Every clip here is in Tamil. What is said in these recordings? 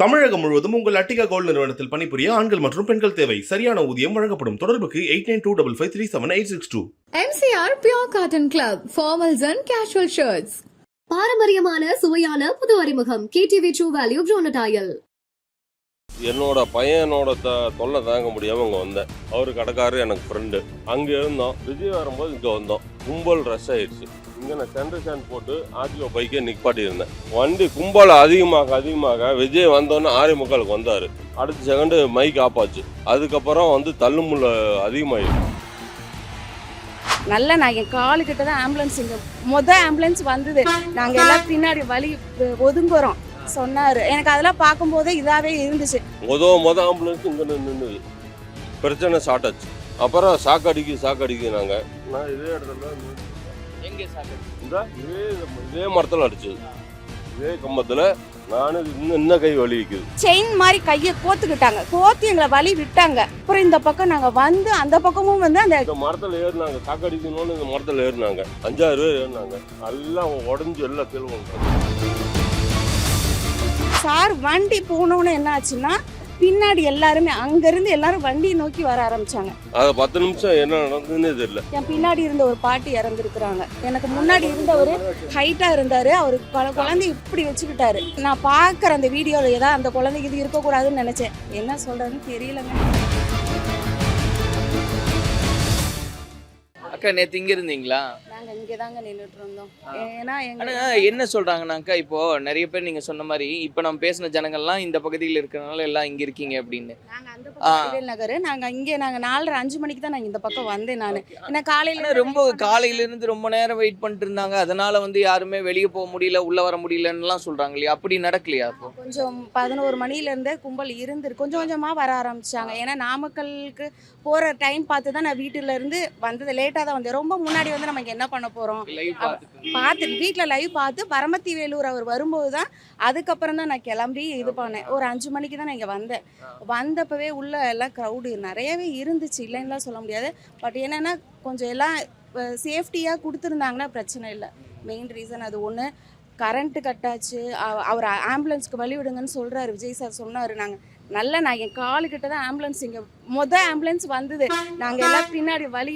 தமிழகம் முழுவதும் உங்கள் அட்டிகா கோல்ட் நிறுவனத்தில் பணிபுரிய ஆண்கள் மற்றும் பெண்கள் தேவை. சரியான ஊதியம் வழங்கப்படும். தொடர்புக்கு eight nine two double five three seven eight six two. MCR Pure Cotton Club, formals and casual shirts. பாரம்பரியமான சுவையான புது அறிமுகம். கேடிவி ட்ரூ வேல்யூ ப்ரோனடாயல் என்னோட பையனோட த தொல்லை தாங்க முடியாமல் இங்கே வந்தேன். அவர் கடைக்காரர் எனக்கு ஃப்ரெண்டு அங்கே இருந்தோம். விஜய் வரும்போது இங்கே வந்தோம். கும்பல் ரஷ் ஆயிடுச்சு. இங்கே நான் சென்டர் ஸ்டாண்ட் போட்டு ஆர்டிஓ பைக்கே நிற்பாட்டியிருந்தேன் வண்டி கும்பல் அதிகமாக அதிகமாக விஜய் வந்தோன்னே ஆறே முக்காலுக்கு வந்தார். அடுத்த செகண்டு மைக் ஆப்பாச்சு அதுக்கப்புறம் வந்து தள்ளுமுள்ள அதிகமாயிடுச்சு. நல்ல நான் என் காலுக்கிட்ட தான் ஆம்புலன்ஸ் இங்கே மொதல் ஆம்புலன்ஸ் வந்தது. நாங்கள் எல்லாம் பின்னாடி வழி ஒதுங்குறோம். சொன்னார். எனக்கு அதெல்லாம் பார்க்கும்போதே இதாகவே இருந்துச்சு. முத முத ஆம்புலன்ஸ் இங்கே நின்று பிரச்சனை ஸ்டார்ட் ஆச்சு. அப்புறம் சாக்கடிக்கு சாக்கடிக்கு நாங்கள் நான் இதே இடத்துல எங்கே இந்த இதே இதே மரத்தில் அடிச்சது. இதே கம்பத்தில் நான் இன்னும் இன்னும் கை வலி வைக்குது செயின் மாதிரி கையை கோத்துக்கிட்டாங்க. கோத்து எங்களை வழி விட்டாங்க. அப்புறம் இந்த பக்கம் நாங்கள் வந்து அந்த பக்கமும் வந்து அந்த இந்த மரத்தில் ஏறினாங்க. சாக்கடிக்கணும்னு இந்த மரத்தில் ஏறினாங்க. அஞ்சாறு பேர் ஏறினாங்க. எல்லாம் உடஞ்சி எல்லாம் கீழே சார் வண்டி போனோன்னு என்ன ஆச்சுன்னா பின்னாடி எல்லாருமே அங்கேருந்து எல்லாரும் வண்டியை நோக்கி வர ஆரம்பிச்சாங்க. அது பத்து நிமிஷம் என்ன நடந்ததுன்னே தெரியல. என் பின்னாடி இருந்த ஒரு பாட்டி இறந்துருக்குறாங்க. எனக்கு முன்னாடி இருந்தவர் ஹைட்டாக இருந்தார். அவர் குழ- குழந்தைய இப்படி வச்சுக்கிட்டாரு. நான் பார்க்குற அந்த வீடியோவில் ஏதாவது அந்த குழந்தைக்கு இது இருக்கக்கூடாதுன்னு நினச்சேன். என்ன சொல்கிறதுன்னு தெரியலங்க. அக்கா நேத்து இங்க இருந்தீங்களா? நாங்கள் இங்கே தாங்க நின்றுட்டு இருந்தோம். ஏன்னா ஆனா எங்க என்ன சொல்றாங்கன்னாக்கா இப்போ நிறைய பேர் நீங்க சொன்ன மாதிரி இப்போ நம்ம பேசின ஜனங்கள்லாம் இந்த பகுதியில் இருக்கிறனால எல்லாம் இங்க இருக்கீங்க அப்படின்னு. நாங்கள் அந்த. பக்கம் நகர். நாங்கள் இங்கே நாங்கள் நாலரை அஞ்சு மணிக்கு தான் நாங்கள் இந்த பக்கம் வந்தேன் நான். ஏன்னா காலையில் ஆனா ரொம்ப காலையில இருந்து ரொம்ப நேரம் வெயிட் பண்ணிட்டு இருந்தாங்க. அதனால வந்து யாருமே வெளியே போக முடியல உள்ள வர முடியலன்னுலாம் சொல்றாங்க இல்லையா? அப்படி நடக்கலையா அப்போ? கொஞ்சம் பதினோரு மணிலேருந்தே கும்பல் இருந்துரு கொஞ்சம் கொஞ்சமாக வர ஆரம்பிச்சாங்க. ஏன்னா நாமக்கலுக்கு போகிற டைம் பார்த்து தான் நான் வீட்டில இருந்து வந்தது. லேட்டாக தான் வந்தேன் ரொம்ப முன்னாடி வந்து நமக்கு என்ன பண்ண போகிறோம் பார்த்துட்டு பார்த்து வீட்டில் லைவ் பார்த்து பரமத்தி வேலூர் அவர் வரும்போது தான் அதுக்கப்புறம் தான் நான் கிளம்பி இது பண்ணேன். ஒரு அஞ்சு மணிக்கு தான் நான் இங்கே வந்தேன். வந்தப்பவே உள்ள எல்லாம் க்ரௌடு நிறையவே இருந்துச்சு இல்லைன்னுலாம் சொல்ல முடியாது. பட் என்னென்னா கொஞ்சம் எல்லாம் சேஃப்டியாக கொடுத்துருந்தாங்கன்னா பிரச்சனை இல்லை. மெயின் ரீசன் அது ஒன்று கரண்ட்டு கட்டாச்சு அவ- அவர் ஆம்புலன்ஸ்க்கு வழி விடுங்கன்னு சொல்கிறாரு விஜய் சார் சொன்னார். நாங்கள் நல்ல நான் என் காலுக்கிட்ட தான் ஆம்புலன்ஸ் இங்கே மொதல் ஆம்புலன்ஸ் வந்தது. நாங்கள் எல்லாம் பின்னாடி வழி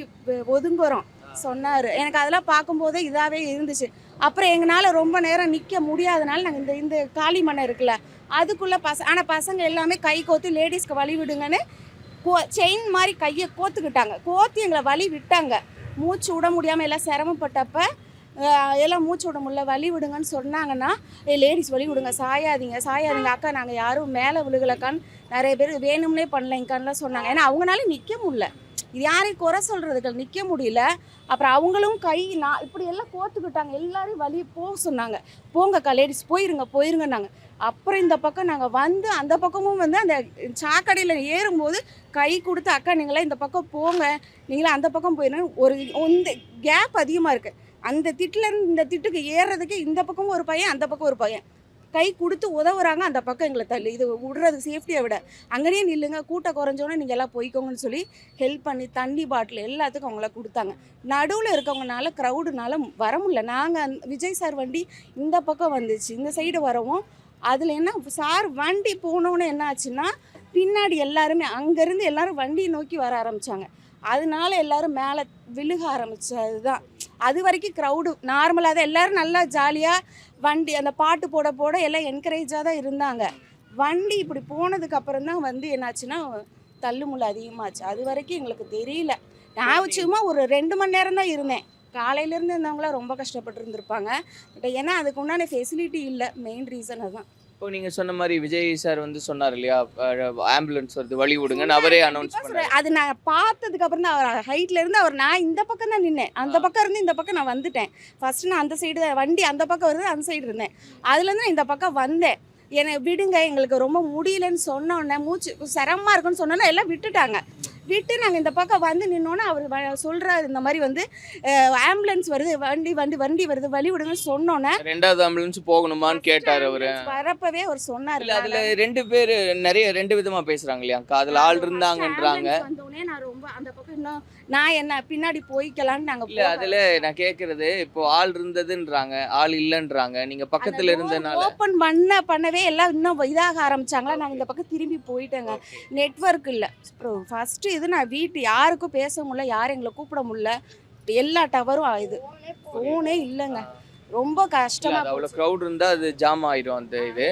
ஒதுங்குறோம் சொன்னார். எனக்கு அதெல்லாம் பார்க்கும்போதே இதாகவே இருந்துச்சு. அப்புறம் எங்களால் ரொம்ப நேரம் நிற்க முடியாதனால நாங்கள் இந்த இந்த காளி மண்ணை இருக்குல்ல அதுக்குள்ளே பச ஆனால் பசங்க எல்லாமே கை கோத்து லேடிஸ்க்கு வழி விடுங்கன்னு கோ செயின் மாதிரி கையை கோத்துக்கிட்டாங்க. கோத்து எங்களை வழி விட்டாங்க. மூச்சு விட முடியாமல் எல்லாம் சிரமப்பட்டப்ப எல்லாம் மூச்சு விட முடியல வழி விடுங்கன்னு சொன்னாங்கன்னா ஏ லேடிஸ் வழி விடுங்க சாயாதீங்க சாயாதீங்க. அக்கா நாங்கள் யாரும் மேலே விழுகலக்கான்னு நிறைய பேர் வேணும்னே பண்ணலைங்கான்லாம் சொன்னாங்க. ஏன்னா அவங்களால நிற்க முடியல. இது யாரையும் குறை சொல்கிறதுக்கு நிற்க முடியல. அப்புறம் அவங்களும் கை நான் இப்படி எல்லாம் கோத்துக்கிட்டாங்க. எல்லாரையும் வழி போக சொன்னாங்க. போங்கக்கா லேடிஸ் போயிருங்க போயிருங்கன்னாங்க. அப்புறம் இந்த பக்கம் நாங்கள் வந்து அந்த பக்கமும் வந்து அந்த சாக்கடையில் ஏறும்போது கை கொடுத்து அக்கா நீங்களாம் இந்த பக்கம் போங்க. நீங்களாம் அந்த பக்கம் போயிருங்க. ஒரு இந்த கேப் அதிகமாக இருக்குது அந்த திட்டிலேருந்து இந்த திட்டுக்கு ஏறுறதுக்கு இந்த பக்கமும் ஒரு பையன் அந்த பக்கம் ஒரு பையன். கை கொடுத்து உதவுறாங்க அந்த பக்கம் எங்களை தள்ளி. இது விடுறது சேஃப்டியை விட. அங்கேயே நில்லுங்க கூட்டம் குறைஞ்சோன்னே நீங்கள் எல்லாம் போய்க்கோங்கன்னு சொல்லி ஹெல்ப் பண்ணி தண்ணி பாட்டில் எல்லாத்துக்கும் அவங்கள கொடுத்தாங்க. நடுவில் இருக்கவங்கனால க்ரௌடுனால வர முடியல. நாங்கள் விஜய் சார் வண்டி இந்த பக்கம் வந்துச்சு. இந்த சைடு வரவும் அதில் என்ன சார் வண்டி போனோன்னு என்ன ஆச்சுன்னா பின்னாடி எல்லாருமே அங்கேருந்து எல்லாரும் வண்டியை நோக்கி வர ஆரம்பித்தாங்க அதனால எல்லாரும் மேலே விழுக ஆரம்பித்தது தான் அது வரைக்கும் க்ரௌடு நார்மலாக தான். எல்லோரும் நல்லா ஜாலியாக வண்டி அந்த பாட்டு போட போட எல்லாம் என்கரேஜாக தான் இருந்தாங்க. வண்டி இப்படி போனதுக்கு அப்புறம் தான் வந்து என்னாச்சுன்னா தள்ளுமுள்ள அதிகமாச்சு. அது வரைக்கும் எங்களுக்கு தெரியல. நான் சும்மா ஒரு ரெண்டு மணி நேரம் தான் இருந்தேன். காலையிலேருந்து இருந்தவங்களாம் ரொம்ப கஷ்டப்பட்டு இருந்திருப்பாங்க பட் ஏன்னா அதுக்கு உண்டான ஃபெசிலிட்டி இல்லை. மெயின் ரீசன் அதுதான். இப்போ நீங்க சொன்ன மாதிரி விஜய் சார் வந்து சொன்னார் இல்லையா? ஆம்புலன்ஸ் வருது வழி விடுங்கன்னு அவரே அனௌன்ஸ் பண்ணாரு. அது நான் பார்த்ததுக்கு அப்புறம் தான் அவர் ஹைட்ல இருந்து அவர் நான் இந்த பக்கம் தான் நின்னேன். அந்த பக்கம் இருந்து இந்த பக்கம் நான் வந்துட்டேன். ஃபர்ஸ்ட் நான் அந்த சைடு வண்டி அந்த பக்கம் வருது அந்த சைடு இருந்தேன். அதுலேருந்து நான் இந்த பக்கம் வந்தேன். என்னை விடுங்க எங்களுக்கு ரொம்ப முடியலன்னு சொன்னோன்னே மூச்சு சிரமமாக இருக்குன்னு சொன்னோன்னே எல்லாம் விட்டுட்டாங்க. விட்டு நாங்கள் இந்த பக்கம் வந்து நின்னோன்னே அவர் சொல்றாரு இந்த மாதிரி வந்து ஆம்புலன்ஸ் வருது வண்டி வண்டி வண்டி வருது வழி விடுங்கன்னு சொன்னோன்னே ரெண்டாவது ஆம்புலன்ஸ் போகணுமான்னு கேட்டாரு அவரு. வரப்பவே அவர் சொன்னார் இல்ல அதுல ரெண்டு பேர் நிறைய ரெண்டு விதமா பேசுறாங்க இல்லையா? அதுல ஆள் இருந்தாங்கன்றாங்க. வந்தோடனே நான் ரொம்ப அந்த பக்கம் இன்னும் நான் என்ன பின்னாடி போய்க்கலான்னு நாங்க இல்ல அதுல நான் கேக்குறது இப்போ ஆள் இருந்ததுன்றாங்க ஆள் இல்லன்றாங்க. நீங்க பக்கத்துல இருந்தனால. ஓபன் பண்ண பண்ணவே எல்லாம் இன்னும் இதாக ஆரம்பிச்சாங்களா? நாங்க இந்த பக்கம் திரும்பி போயிட்டேங்க. நெட்வொர்க் இல்ல. ஃபர்ஸ்ட் இது நான் வீட்டு யாருக்கும் பேச முடியல யாரும் எங்களை கூப்பிட முடியல. எல்லா டவரும் இது. ஃபோனே இல்லைங்க. ரொம்ப கஷ்டமா அது அவ்வளவு. க்ரௌட் இருந்தா அது ஜாம் ஆயிடும் அந்த இது.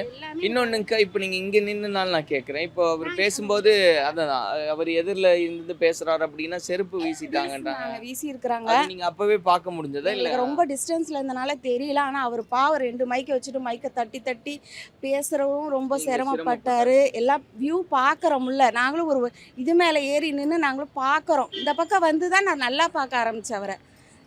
இன்னொன்னுக்கா இப்போ நீங்க இங்க நின்னுனால நான் கேக்குறேன். இப்போ அவர் பேசும்போது அதான் அவர் எதிரில் இருந்து பேசுறாரு அப்படின்னா செருப்பு வீசிட்டாங்கன்றாங்க. வீசி இருக்கிறாங்க அது நீங்க அப்பவே பார்க்க முடிஞ்சதா இல்ல ரொம்ப டிஸ்டன்ஸ்ல இருந்தனால தெரியல. ஆனா அவர் பாவம் ரெண்டு மைக்கை வச்சுட்டு மைக்கை தட்டி தட்டி பேசுறவும் ரொம்ப சிரமப்பட்டாரு. எல்லாம் வியூ பார்க்கறோம்ல நாங்களும் ஒரு இது மேல ஏறி நின்று நாங்களும் பார்க்கறோம் இந்த பக்கம் வந்து தான் நான் நல்லா பார்க்க ஆரம்பிச்சேன் அவரை.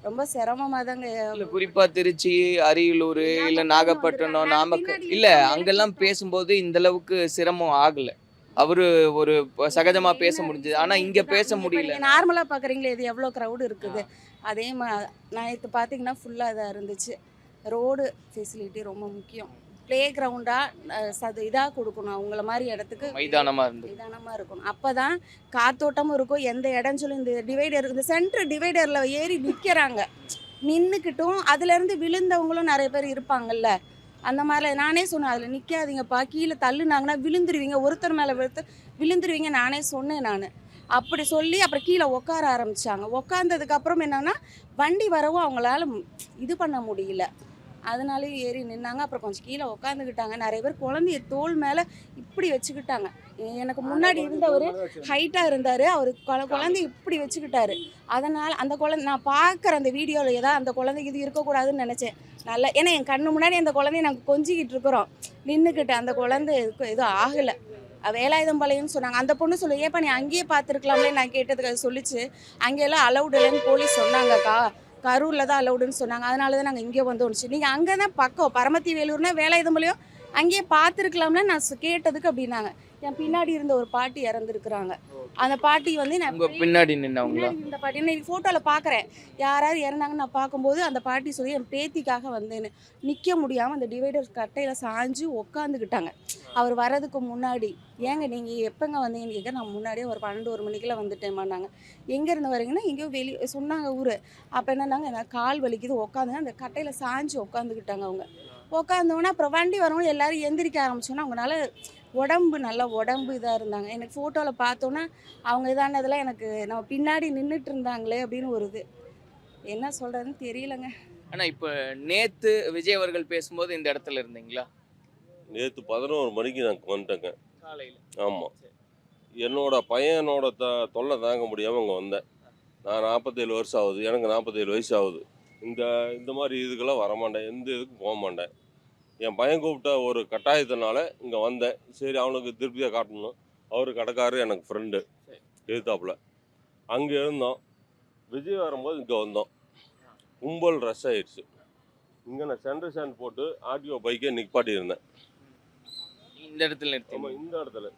ரொம்ப சிரமமா தாங்க. இல்ல குறிப்பா திருச்சி அரியலூர் இல்ல நாகப்பட்டினம். நாமக்கல். இல்ல அங்கெல்லாம் பேசும்போது இந்த அளவுக்கு சிரமம் ஆகல. அவரு ஒரு சகஜமா பேச முடிஞ்சது. ஆனா இங்க பேச முடியல. நார்மலா பாக்குறீங்களே இது எவ்வளவு crowd இருக்குது? அதே மா நேற்று பார்த்தீங்கன்னா ஃபுல்லாக இதாக இருந்துச்சு. ரோடு ஃபெசிலிட்டி ரொம்ப முக்கியம். ப்ளே கிரவுண்டாக சது இதாக கொடுக்கணும். அவங்கள மாதிரி இடத்துக்கு மைதானமா இருந்தது. மைதானமாக இருக்கணும். அப்போ தான் காத்தோட்டமும் இருக்கும். எந்த இடஞ்சலும் இந்த டிவைடர் இந்த சென்டர் டிவைடரில் ஏறி நிற்கிறாங்க நின்றுக்கிட்டும் அதுலேருந்து விழுந்தவங்களும் நிறைய பேர் இருப்பாங்கல்ல. அந்த மாதிரில நானே சொன்னேன் அதில் நிற்காதீங்கப்பா கீழே தள்ளுனாங்கன்னா விழுந்துருவீங்க. ஒருத்தர் மேலே ஒருத்தர் விழுந்துருவீங்க. நானே சொன்னேன் நான். அப்படி சொல்லி அப்புறம் கீழே உட்கார ஆரம்பிச்சாங்க. உட்காந்ததுக்கு அப்புறம் என்னன்னா வண்டி வரவும் அவங்களால இது பண்ண முடியல. அதனாலயும் ஏறி நின்னாங்க. அப்புறம் கொஞ்சம் கீழே உட்காந்துக்கிட்டாங்க நிறைய பேர் குழந்தைய தோள் மேலே இப்படி வச்சுக்கிட்டாங்க. எனக்கு முன்னாடி இருந்தவர் ஹைட்டாக இருந்தார். அவர் குழந்தை இப்படி வச்சுக்கிட்டாரு. அதனால் அந்த குழந்தை நான் பார்க்குற அந்த வீடியோவில் ஏதாவது அந்த குழந்தைக்கு இது இருக்கக்கூடாதுன்னு நினச்சேன். நல்லா ஏன்னா என் கண்ணு முன்னாடி அந்த குழந்தைய நாங்கள் கொஞ்சிக்கிட்டு இருக்கிறோம். நின்றுக்கிட்டு அந்த குழந்தை எதுவும் ஆகலை. வேலாயுதம்பாளையம்னு சொன்னாங்க. அந்த பொண்ணு சொல்லு ஏப்பா நீ அங்கேயே பார்த்துருக்கலாம்லே? நான் கேட்டதுக்கு அது சொல்லிச்சு. அங்கெல்லாம் அலௌடு இல்லைன்னு போலீஸ் சொன்னாங்கக்கா. கரூரில் தான் அலௌடுன்னு சொன்னாங்க. அதனால தான் நாங்கள் இங்கே வந்தோம்னுச்சு நீங்கள் அங்கே தான் பக்கம் பரமத்தி வேலூர்னா வேலாயுதம்பாளையம் அங்கேயே பார்த்துருக்கலாம்ல நான் கேட்டதுக்கு அப்படின்னாங்க. என் பின்னாடி இருந்த ஒரு பாட்டி இறந்துருக்குறாங்க. அந்த பாட்டி வந்து நான் பின்னாடி நின்னவங்களா? இந்த பாட்டி. நான் ஃபோட்டோவில் பார்க்குறேன் யாராவது இறந்தாங்கன்னு நான் பார்க்கும்போது அந்த பாட்டி சொல்லி என் பேத்திக்காக வந்தேன்னு. நிற்க முடியாமல் அந்த டிவைடர் கட்டையில் சாஞ்சு உக்காந்துக்கிட்டாங்க. அவர் வர்றதுக்கு முன்னாடி ஏங்க நீங்கள் எப்போங்க வந்தீங்கன்னு கேட்க நான் முன்னாடியே ஒரு பன்னெண்டு ஒரு மணிக்கெல்லாம் வந்துட்டேமான்னாங்க எங்கேருந்து வரீங்கன்னா எங்கேயோ வெளியே சொன்னாங்க ஊர். அப்போ என்னன்னாங்க எனக்கு கால் வலிக்குது உட்காந்துங்க அந்த கட்டையில் சாஞ்சு உட்காந்துக்கிட்டாங்க அவங்க. உட்காந்தோன்னே அப்புறம் வண்டி வரவங்க எல்லோரும் எந்திரிக்க ஆரம்பிச்சோன்னா அவங்களால உடம்பு நல்லா உடம்பு இதாக இருந்தாங்க. எனக்கு ஃபோட்டோவில் பார்த்தோன்னா அவங்க இதானதெல்லாம் எனக்கு நம்ம பின்னாடி நின்றுட்டு இருந்தாங்களே அப்படின்னு ஒரு இது. என்ன சொல்கிறதுன்னு தெரியலங்க. ஆனால் இப்போ நேற்று விஜய் அவர்கள் பேசும்போது இந்த இடத்துல இருந்தீங்களா? நேற்று பதினோரு மணிக்கு நான் வந்துட்டேங்க. காலையில. ஆமாம் என்னோட பையனோட த தொல்லை தாங்க முடியாமல் இங்கே வந்தேன். நான் நாற்பத்தேழு வருஷம் ஆகுது எனக்கு நாற்பத்தேழு வயசு ஆகுது. இந்த இந்த மாதிரி இதுக்கெல்லாம் வரமாட்டேன் எந்த இதுக்கும் போக மாட்டேன். என் பையன் கூப்பிட்ட ஒரு கட்டாயத்தினால இங்கே வந்தேன். சரி அவனுக்கு திருப்தியாக காட்டணும். அவர் கடைக்காரரு எனக்கு ஃப்ரெண்டு எதிர்த்தாப்புல அங்கே இருந்தோம். விஜய் வரும்போது இங்கே வந்தோம். கும்பல் ரஷ் ஆயிடுச்சு. இங்கே நான் சென்டர் ஸ்டாண்ட் போட்டு ஆர்டிஓ பைக்கை நிப்பாட்டி இருந்தேன் இந்த இடத்துல ஆமாம் நிறுத்தி இந்த இடத்துல.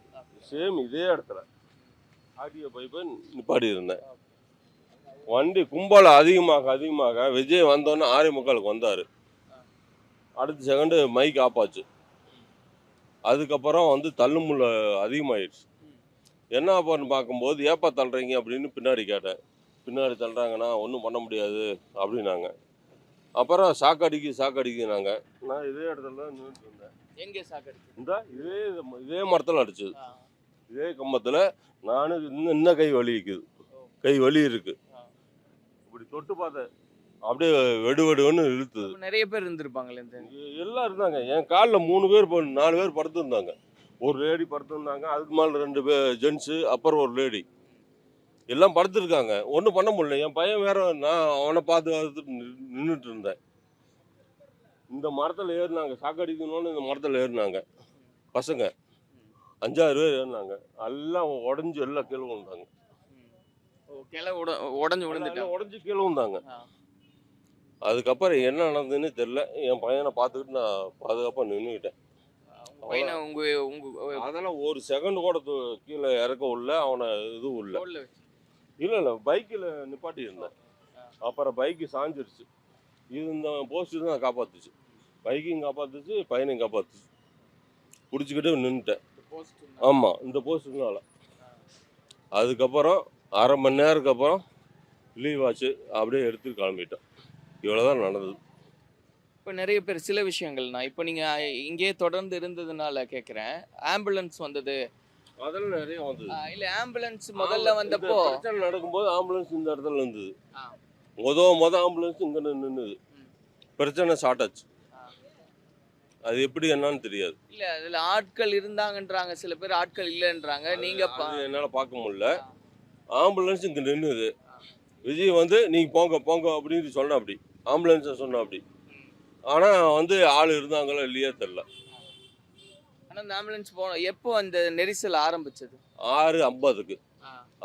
சேம் இதே இடத்துல. ஆடியோ பைப்பை நிப்பாடி இருந்தேன். வண்டி கும்பல் அதிகமாக அதிகமாக. விஜய் வந்தோன்னே ஆறே முக்காலுக்கு வந்தார். அடுத்த செகண்டு மைக் ஆஃப் ஆச்சு. அதுக்கப்புறம் வந்து தள்ளுமுள்ள அதிகமாயிடுச்சு. என்ன ஆப்பான்னு பார்க்கும்போது ஏப்பா தள்ளுறீங்க? அப்படின்னு பின்னாடி கேட்டேன். பின்னாடி தள்ளுறாங்கன்னா ஒன்றும் பண்ண முடியாது அப்படின்னாங்க. அப்புறம் சாக்கடிக்கு சாக்கடிக்குனாங்க நான் இதே இடத்துல தான் நின்றுட்டு இருந்தேன். எங்க சாக்கடிச்சு இந்த இதே இதே மரத்தில் அடிச்சது. இதே கம்பத்தில் நானும் இன்னும் இன்னும் கை வலி இருக்குது. கை வலி இருக்கு. இப்படி தொட்டு பார்த்தேன். அப்படியே வெடு வெடுன்னு இழுத்துது. நிறைய பேர் இருந்திருப்பாங்களே எல்லாம் இருந்தாங்க. என் காலில் மூணு பேர் ப- நாலு பேர் படுத்துருந்தாங்க. ஒரு லேடி படுத்துருந்தாங்க. அதுக்கு மேலே ரெண்டு பேர் ஜென்ஸு அப்புறம் ஒரு லேடி. எல்லாம் படுத்துருக்காங்க. ஒன்றும் பண்ண முடியல. என் பையன் வேற நான் அவனை பார்த்து பார்த்துட்டு நின்றுட்டு இருந்தேன். இந்த மரத்தில் ஏறினாங்க. சாக்கடிக்கணும்னு இந்த மரத்தில் ஏறினாங்க. பசங்க. அஞ்சாறு பேர் ஏறினாங்க. எல்லாம் உடஞ்சி எல்லாம் கீழே விழுந்தாங்க. ஓ, கிளை உட உடஞ்சு விழுந்துட்டான் உடஞ்சி கீழே விழுந்தாங்க. ஆ. அதுக்கப்புறம் என்ன நடந்ததுன்னு தெரில என் பையனை பார்த்துக்கிட்டு நான் பாதுகாப்பாக நின்றுக்கிட்டேன் பையனை உங்க உங்க அதெல்லாம் ஒரு செகண்ட் கூட கீழே இறக்க உள்ள அவனை இதுவும் இல்லை இல்லை இல்லை பைக்கில் நிப்பாட்டி இருந்தேன் அப்புறம் பைக்கு சாஞ்சிருச்சு. இது இந்த போஸ்ட்டு தான் காப்பாத்துச்சு. பைக்கையும் காப்பாத்துச்சு பையனையும் காப்பாத்துச்சு. பிடிச்சிக்கிட்டு நின்றுட்டேன் ஆமாம் இந்த போஸ்ட்டுனால அதுக்கப்புறம் அரை மணி நேரத்துக்கு அப்புறம் லீவ் ஆச்சு. அப்படியே எடுத்து கிளம்பிட்டேன். இவ்வளோதான் நடந்தது. இப்போ நிறைய பேர் சில விஷயங்கள்னா இப்போ நீங்க இங்கேயே தொடர்ந்து இருந்ததுனால கேட்குறேன் ஆம்புலன்ஸ் வந்தது அதெல்லாம் நிறைய வந்தது. இல்ல ஆம்புலன்ஸ் முதல்ல வந்தப்போ பிரச்சனை நடக்கும்போது ஆம்புலன்ஸ் இந்த இடத்துல இருந்தது. முத முத ஆம்புலன்ஸ் இங்க நின்னுது. பிரச்சனை ஸ்டார்ட் ஆச்சு. அது எப்படி என்னன்னு தெரியாது. இல்ல அதுல ஆட்கள் இருந்தாங்கன்றாங்க சில பேர் ஆட்கள் இல்லைன்றாங்க. நீங்க என்னால பார்க்க முடியல. ஆம்புலன்ஸ் இங்க நின்னுது. விஜய் வந்து நீங்க போங்க போங்க அப்படின்னு சொன்ன அப்படி ஆம்புலன்ஸை சொன்ன அப்படி ஆனா வந்து ஆள் இருந்தாங்களா இல்லையா தெரியல. ஆனா அந்த ஆம்புலன்ஸ் போனோம். எப்போ அந்த நெரிசல் ஆரம்பிச்சது? ஆறு ஐம்பதுக்கு.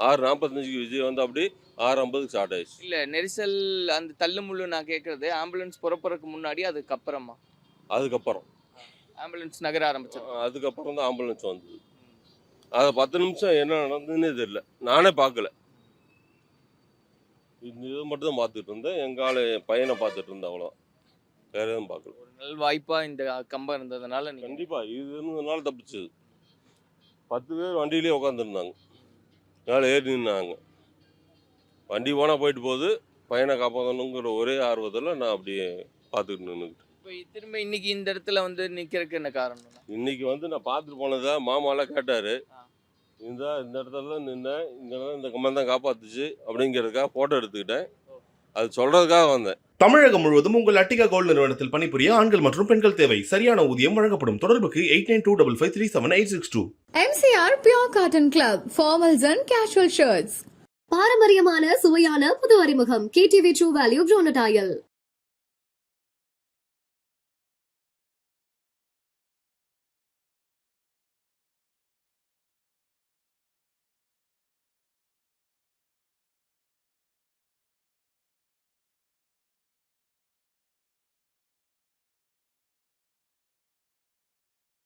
ஆறு நாற்பத்தஞ்சுக்கு விஜய் வந்து அப்படி ஆறு ஐம்பதுக்கு ஸ்டார்ட் ஆயிடுச்சு. இல்ல நெரிசல் அந்த தள்ளுமுள்ளு நான் கேக்குறது ஆம்புலன்ஸ் புறப்புறக்கு முன்னாடி அதுக்கப்புறமா? அதுக்கப்புறம். ஆம்புலன்ஸ் நகர ஆரம்பிச்சது. அதுக்கப்புறம் தான் ஆம்புலன்ஸ் வந்தது. அது பத்து நிமிஷம் என்ன நடந்ததுன்னே தெரியல. நானே பார்க்கல. இது மட்டும் தான் பார்த்துட்டு இருந்தேன். எங்கள் ஆள் பையனை பார்த்துட்டு இருந்தேன் அவ்வளோ வேற எதுவும் பார்க்கல. ஒரு நல் வாய்ப்பா இந்த கம்பம் இருந்ததுனால நீங்க கண்டிப்பாக இது இருந்ததுனால தப்பிச்சது. பத்து பேர் வண்டியிலே உட்காந்துருந்தாங்க மேலே ஏறி நின்னாங்க. வண்டி போனால் போயிட்டு போகுது பையனை காப்பாற்றணுங்கிற ஒரே ஆர்வத்தில் நான் அப்படியே பார்த்துக்கிட்டு நின்றுக்கிட்டேன் இப்போ திரும்ப இன்னைக்கு இந்த இடத்துல வந்து நிக்கிறதுக்கு என்ன காரணம்? இன்னைக்கு வந்து நான் பார்த்துட்டு போனதா மாமாலாம் கேட்டார். இந்த இந்த இடத்துல நின்னேன் இங்கே இந்த கம்பம் தான் காப்பாத்துச்சு அப்படிங்கிறதுக்காக ஃபோட்டோ எடுத்துக்கிட்டேன். அது சொல்கிறதுக்காக வந்தேன். தமிழகம் முழுவதும் உங்கள் அட்டிகா கோல்ட் நிறுவனத்தில் பணிபுரிய ஆண்கள் மற்றும் பெண்கள் தேவை. சரியான ஊதியம் வழங்கப்படும். தொடர்புக்கு eight nine two double five three seven eight six two. MCR Pure Cotton Club, formals and casual shirts. பாரம்பரியமான சுவையான புது அறிமுகம். KTV true value ப்ரோனடாயல்